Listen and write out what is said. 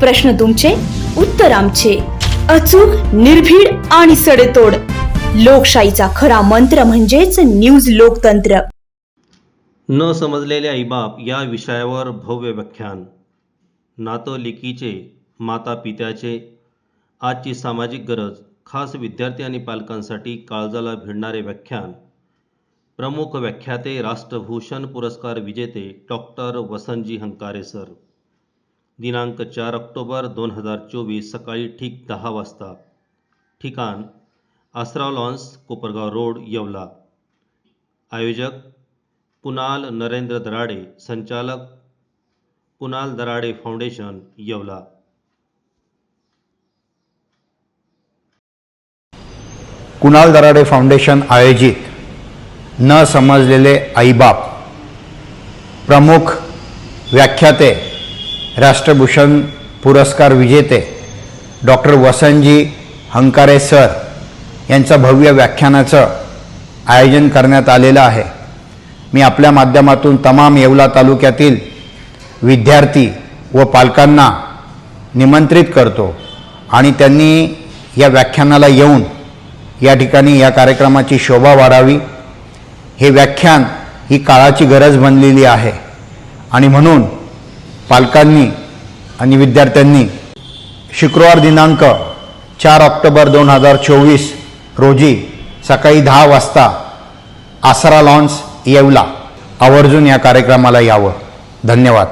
प्रश्न तुमचे उत्तर आमचे. अचूक निर्भीड आणि सडेतोड. लोकशाहीचा खरा मंत्र म्हणजेच न्यूज लोकतंत्र. न समजलेले आईबाप या विषयावर भव्य व्याख्यान. नातं लेकीचे माता पित्याचे आजची सामाजिक गरज खास विद्यार्थी आणि पालकांसाठी काळजाला भिडणारे व्याख्यान. प्रमुख व्याख्याते राष्ट्रभूषण पुरस्कार विजेते डॉक्टर वसंतजी हंकारे सर. दिनांक चार ऑक्टोबर दोन हज़ार चोवीस सकाळी ठीक दहा वाजता. ठिकाण, आसराव लॉन्स, कोपरगाव रोड, येवला. आयोजक, कुणाल नरेंद्र दराडे. संचालक, कुणाल दराडे फाउंडेशन, येवला. कुणाल दराडे फाउंडेशन आयोजित न समजलेले आईबाप. प्रमुख व्याख्याते राष्ट्रभूषण पुरस्कार विजेते डॉक्टर वसंतजी हंकारे सर यांचं भव्य व्याख्यानाचं आयोजन करण्यात आलेलं आहे. मी आपल्या माध्यमातून तमाम येवला तालुक्यातील विद्यार्थी व पालकांना निमंत्रित करतो आणि त्यांनी या व्याख्यानाला येऊन या ठिकाणी या कार्यक्रमाची शोभा वाढावी. हे व्याख्यान ही काळाची गरज बनलेली आहे आणि म्हणून पालकांनी आणि विद्यार्थ्यांनी शुक्रवार दिनांक चार ऑक्टोबर दोन हजार चोवीस रोजी सकाळी दहा वाजता आसरा लॉन्स येवला. आवर्जून या कार्यक्रमाला यावं. धन्यवाद.